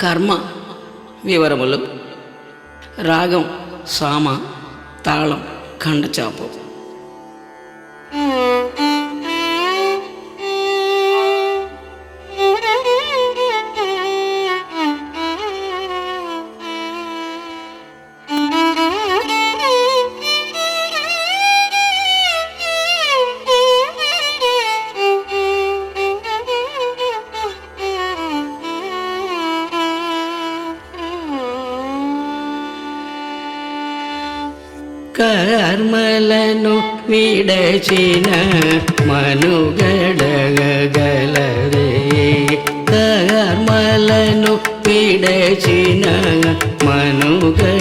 కర్మ వివరములు రాగం సామ తాళం ఖండచాపం. కర్మలను విడచిన మనుగడగలరే. కర్మలను విడచిన మనుగడగలరే.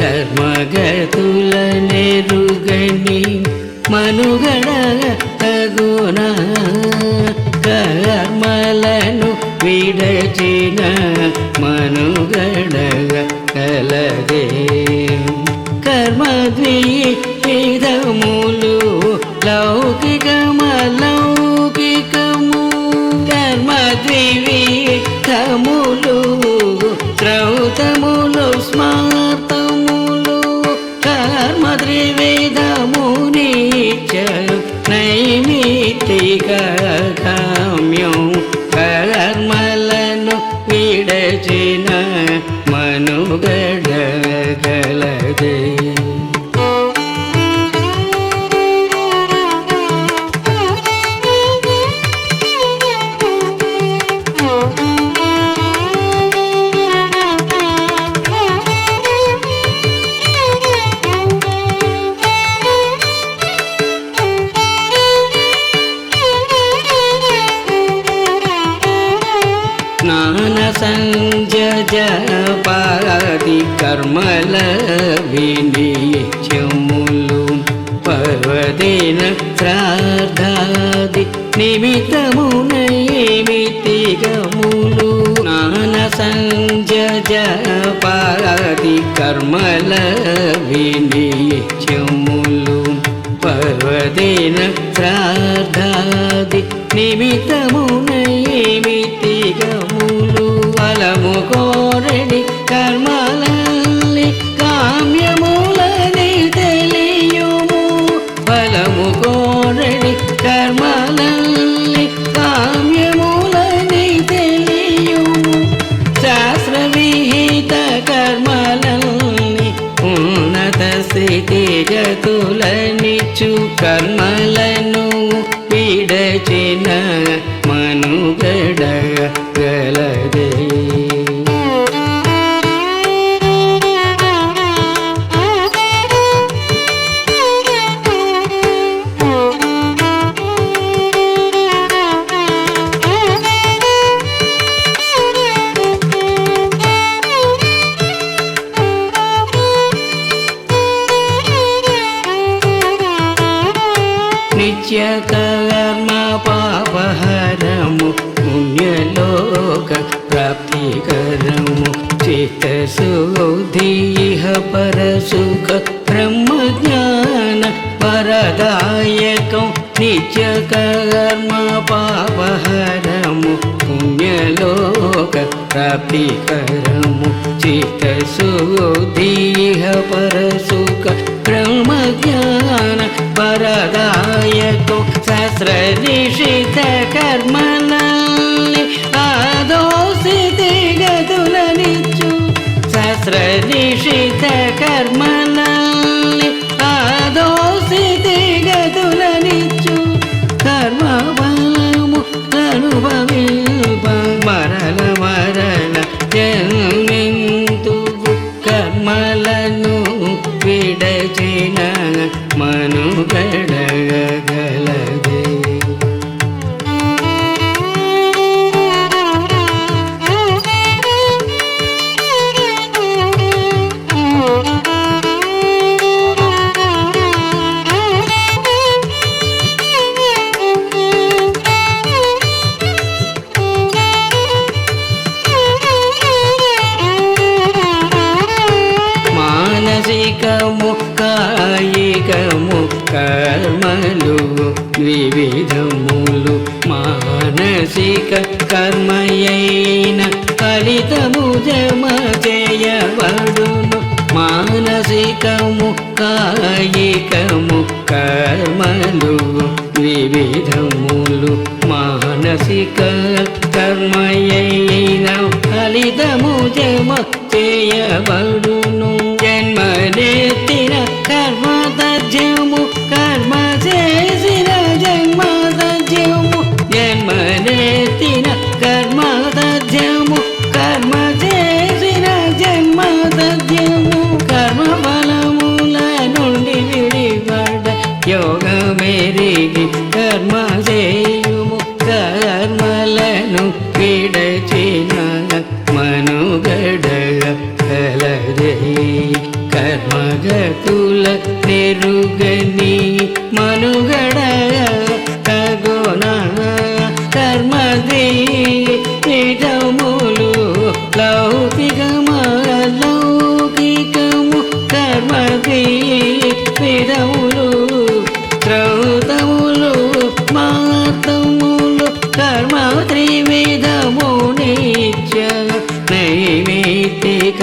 కర్మగతుల నెరుగని మనుగడగ తగున కర్మలను విడచిన మనుగడగ కలదే కర్మద్విధములు లౌకికమలౌకికము. కర్మద్విధములు శ్రౌతములు స్మార్తములు. కర్మద్విధమునిచ నైమితిక కామ్యం కర్మలను విడచిన మనుగడగలదే సంజపాది కర్మల వినిత్యములు పర్వదిన శ్రాద్ధాది నిమిత్తమునైమితిగములు స్నాన సంజపాది కర్మల వినిత్యములు పర్వదిన శ్రాద్ధాది నిమిత్తమునైమితిగములు ఫలము కోరడి కర్మలల్లి కామ్యములని తెలియుము. ఫలము కోరడి కర్మలల్లి కామ్యములని తెలియుము. శాస్త్ర విహిత కర్మలల్ని ఉన్నత స్థితి గతులనిచ్చు కర్మలను విడచిన మనుగడ వరదాయకం నిత్య కర్మ పాపహరము పుణ్యలోక ప్రాప్తికరము చిత్త కర్మలను విడచిన మనుగడగా త్రివిధములు మానసిక కర్మయైన ఫలితము జమ చేయబడును మానసికము కాయికము కర్మలు త్రివిధములు మానసిక భక్తుల నెరుగని మనుగడ తగోన కర్మదే నిజములు లౌకికము కర్మదే విధములు త్రౌతములు మాతములు కర్మ త్రివిధము నిత్య నైవేతిక